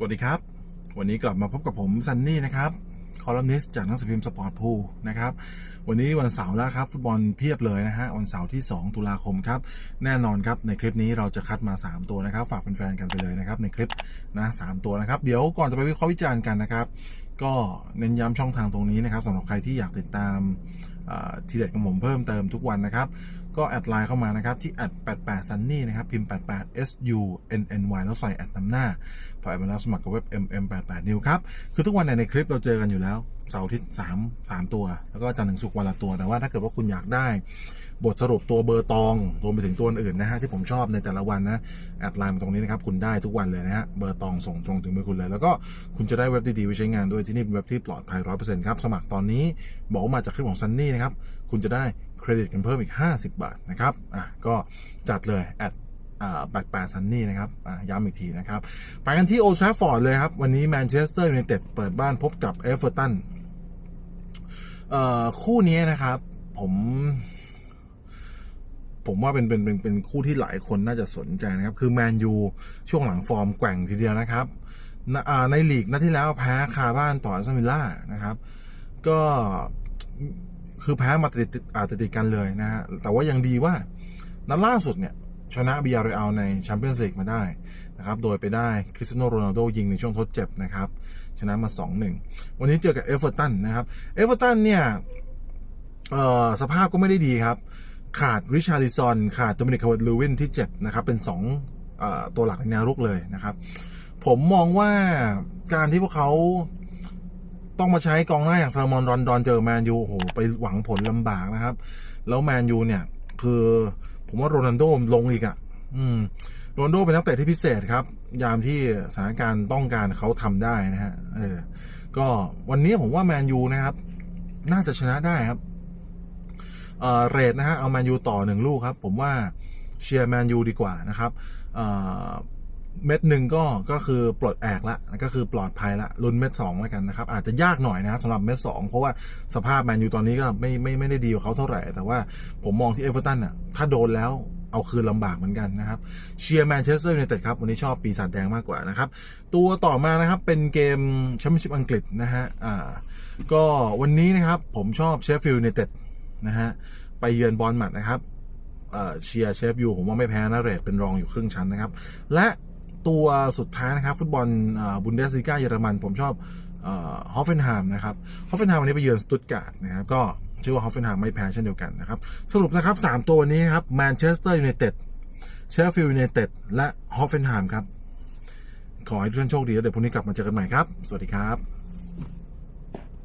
สวัสดีครับ วันนี้กลับมาพบกับผมซันนี่นะครับคอลัมนิสต์จากหนังสือพิมพ์สปอร์ตพูนะครับ วันนี้วันเสาร์แล้วครับ ฟุตบอลเพียบเลยนะฮะ วันเสาร์ที่ 2 ตุลาคมครับ แน่นอนครับ ในคลิปนี้เราจะคัดมา 3 ตัวนะครับ ฝากแฟนๆกันไปเลยนะครับ ในคลิปนะสามตัวนะครับ เดี๋ยวก่อนจะไปวิเคราะห์วิจารณ์กันนะครับ ก็เน้นย้ำช่องทางตรงนี้นะครับสำหรับใครที่อยากติดตามทีเด็ดของผมเพิ่มเติมทุกวันนะครับ ก็แอดไลน์เข้ามานะครับ ที่แอด88 sunny นะครับ พิมพ์ 88 s u n n y แล้วใส่แอดนำหน้า พอแอดมาแล้วสมัครกับเว็บ mm 88 new ครับ คือทุกวันในในคลิปเราเจอกันอยู่แล้ว เสาร์อาทิตย์3 3 ตัว แล้วก็จันทร์ถึงศุกร์วันละตัว แต่ว่าถ้าเกิดว่าคุณอยากได้ บทสรุปตัวเบอร์ตองรวมไปถึงตัวอื่นนะฮะที่ผมชอบในแต่ละวันนะแอดไลน์มาตรงนี้นะครับคุณได้ทุกวันเลยนะฮะเบอร์ตองส่งตรงถึงมือคุณเลย แล้วก็คุณจะได้เว็บดีๆไว้ใช้งานด้วยที่นี่เป็นเว็บที่ปลอดภัย100%ครับสมัครตอนนี้บอกมาจากคลิปของซันนี่นะครับคุณจะได้ เครดิตกันเพิ่มอีก 50 บาทนะครับอะก็จัดเลยแอดอ่าแปดซันนี่นะครับอะย้ำอีกทีนะครับ ไปกันที่โอ t ทร f ฟอร์ดเลยครับ วันนี้แมนเชสเตอร์ยูไนเต็ดเปิดบ้านพบกับเอเวอร์ตันเอ่อคู่นี้นะครับ ผม ผมว่าเป็นเป็นเป็นเป็นคู่ที่หลายคนน่าจะสนใจนะครับ คือแมนยูช่วงหลังฟอร์มแกว่งทีเดียวนะครับ ในลีกนัดที่แล้วแพ้คาบ้านต่ออาร์เซนวิลล่านะครับ ก็ คือแพ้มาติดติดอ่าติดติดกันเลยนะฮะ แต่ว่ายังดีว่า นัดล่าสุดเนี่ย ชนะบีอาร์เรอัลในแชมเปี้ยนส์ลีกมาได้นะครับ โดยไปได้คริสเตียโนโรนัลโดยิงในช่วงทดเจ็บนะครับ ชนะมา 2-1 วันนี้เจอกับเอเวอร์ตันนะครับ เอเวอร์ตันเนี่ยสภาพก็ไม่ได้ดีครับ ขาดริชาร์ลิซอนขาดโดมินิกคาร์ลูวินที่เจ็บนะครับ เป็น2เอ่อตัวหลักในแนวรุกเลยนะครับ ผมมองว่าการที่พวกเขา ต้องมาใช้กองหน้าอย่างซามอนรอนดอนเจอแมนยูโอ้โหไปหวังผลลำบากนะครับ แล้วแมนยูเนี่ย คือผมว่าโรนัลโดลงอีกอะ่ะ อืมโรนัลโดเป็นนักเตะที่พิเศษครับ ยามที่สถานการณ์ต้องการเขาทำได้นะฮะเออ ก็วันนี้ผมว่าแมนยูนะครับ น่าจะชนะได้ครับเออเรทนะฮะเอาแมนยูต่อหนึ่งลูกครับ ผมว่าเชียร์แมนยูดีกว่านะครับ เอ่อ เม็ดหนึ่งก็ก็คือปลดแอกละก็คือปลอดภัยละลุ้นเม็ดสองแล้วกันนะครับ อาจจะยากหน่อยนะครับสำหรับเม็ดสองเพราะว่าสภาพแมนยูตอนนี้ก็ไม่ไม่ไม่ได้ดีกว่าเขาเท่าไหร่ แต่ว่าผมมองที่เอเวอร์ตันอะถ้าโดนแล้วเอาคืนลำบากเหมือนกันนะครับเชียร์แมนเชสเตอร์ยูไนเต็ดครับ วันนี้ชอบปีศาจแดงมากกว่านะครับ ตัวต่อมานะครับเป็นเกมแชมเปี้ยนชิพอังกฤษนะฮะอ่าก็วันนี้นะครับผมชอบเชฟฟิลด์ยูไนเต็ดนะฮะไปเยือนบอลหมัดนะครับเอ่อเชียร์เชฟยูผมว่าไม่แพ้นะเรทเป็นรองอยู่ครึ่งชั้นนะครับ และ ตัวสุดท้ายนะครับ ฟุตบอลบุนเดสลิก้าเยอรมัน ผมชอบฮอฟเฟนไฮม์นะครับฮอฟเฟนไฮม์วันนี้ไปเยือนสตุตการ์ดนะครับก็เชื่อว่าฮอฟเฟนไฮม์ไม่แพ้เช่นเดียวกันนะครับ สรุปนะครับ 3 ตัววันนี้นะครับแมนเชสเตอร์ยูไนเต็ดเชฟฟิลด์ยูไนเต็ดและฮอฟเฟนไฮม์ครับ ขอให้ทุกท่านโชคดีแล้วเดี๋ยวพรุ่งนี้กลับมาเจอกันใหม่ครับ สวัสดีครับ